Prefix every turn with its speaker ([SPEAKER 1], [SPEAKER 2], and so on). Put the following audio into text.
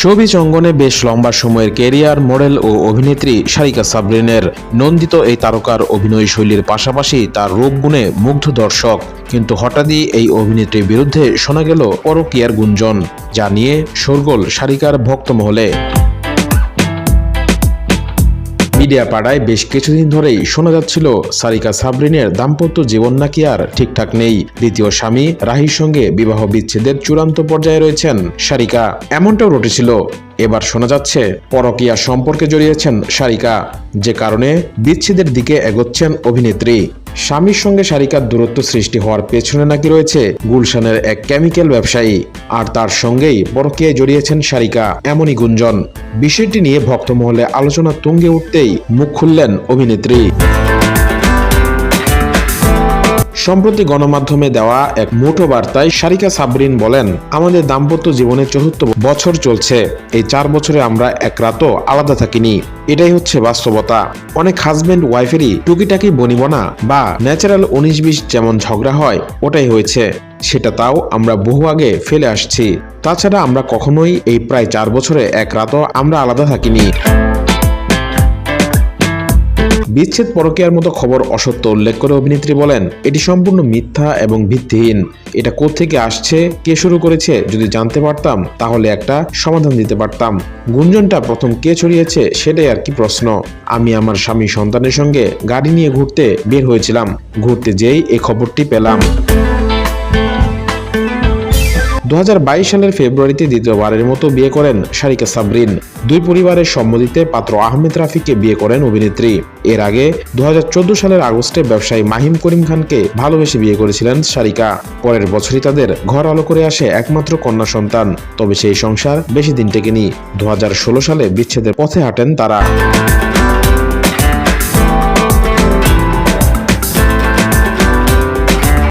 [SPEAKER 1] Showbiz অঙ্গনে বেশ লম্বা সময়ের কেরিয়ার মডেল ও অভিনেত্রী সারিকা সাবরিনের নন্দিত এই তারকার অভিনয় শৈলীর পাশাপাশি তার রূপ গুণে মুগ্ধ দর্শক। কিন্তু হঠাৎই এই অভিনেত্রীর বিরুদ্ধে শোনা গেল পরকিয়ার গুঞ্জন, যা নিয়ে শোরগোল সারিকার ভক্তমহলে। মিডিয়া পাড়ায় বেশ কিছুদিন ধরেই শোনা যাচ্ছিল, সারিকা সাবরিনের দাম্পত্য জীবন নাকি আর ঠিকঠাক নেই। দ্বিতীয় স্বামী রাহির সঙ্গে বিবাহ বিচ্ছেদের চূড়ান্ত পর্যায়ে রয়েছেন সারিকা। এমনটাও রটেছিল এবার শোনা যাচ্ছে, পরকিয়া সম্পর্কে জড়িয়েছেন সারিকা, যে কারণে বিচ্ছেদের দিকে এগোচ্ছেন অভিনেত্রী। স্বামীর সঙ্গে সারিকার দূরত্ব সৃষ্টি হওয়ার পেছনে নাকি রয়েছে গুলশানের এক কেমিক্যাল ব্যবসায়ী। আর তার সঙ্গেই পরকীয়ায় জড়িয়েছেন সারিকা এমনই গুঞ্জন। বিষয়টি নিয়ে ভক্তমহলে আলোচনা তুঙ্গে উঠতেই মুখ খুললেন অভিনেত্রী। সম্প্রতি গণমাধ্যমে দেওয়া এক মুঠো বার্তায় সারিকা সাবরিন বলেন, আমাদের দাম্পত্য জীবনের চতুর্থ বছর চলছে। এই চার বছরে আমরা এক রাতও আলাদা থাকিনি। এটাই হচ্ছে বাস্তবতা। অনেক হাজবেন্ড ওয়াইফেরই টুকিটাকি বনিবনা বা ন্যাচারাল উনিশ বিশ যেমন ঝগড়া হয়, ওটাই হয়েছে। সেটা তাও আমরা বহু আগে ফেলে আসছি। তাছাড়া আমরা কখনোই এই প্রায় চার বছরে এক রাতও আমরা আলাদা থাকিনি। বিচ্ছেদ পরকীয়ার মতো খবর অসত্য উল্লেখ করে অভিনেত্রী বলেন, এটি সম্পূর্ণ মিথ্যা এবং ভিত্তিহীন। এটা কোত্থেকে আসছে, কে শুরু করেছে, যদি জানতে পারতাম, তাহলে একটা সমাধান দিতে পারতাম। গুঞ্জনটা প্রথম কে ছড়িয়েছে, সেটাই আর কি প্রশ্ন। আমি আমার স্বামী সন্তানের সঙ্গে গাড়ি নিয়ে ঘুরতে বের হয়েছিলাম। ঘুরতে যেই এই খবরটি পেলাম। বাইশ সালের ফেব্রুয়ারিতে দ্বিতীয়বারের মতো বিয়ে করেন সারিকা সাবরিন। দুই পরিবারের সম্মতিতে পাত্র আহমেদ রাফিকে বিয়ে করেন অভিনেত্রী। এর আগে দু হাজার চোদ্দ সালের আগস্টে ব্যবসায়ী মাহিম করিম খানকে ভালোবেসে বিয়ে করেছিলেন সারিকা পরের বছরই তাদের ঘর আলো করে আসে একমাত্র কন্যা সন্তান। তবে সেই সংসার বেশি দিন টেকেনি। দু হাজার ষোলো সালে বিচ্ছেদের পথে হাঁটেন তারা।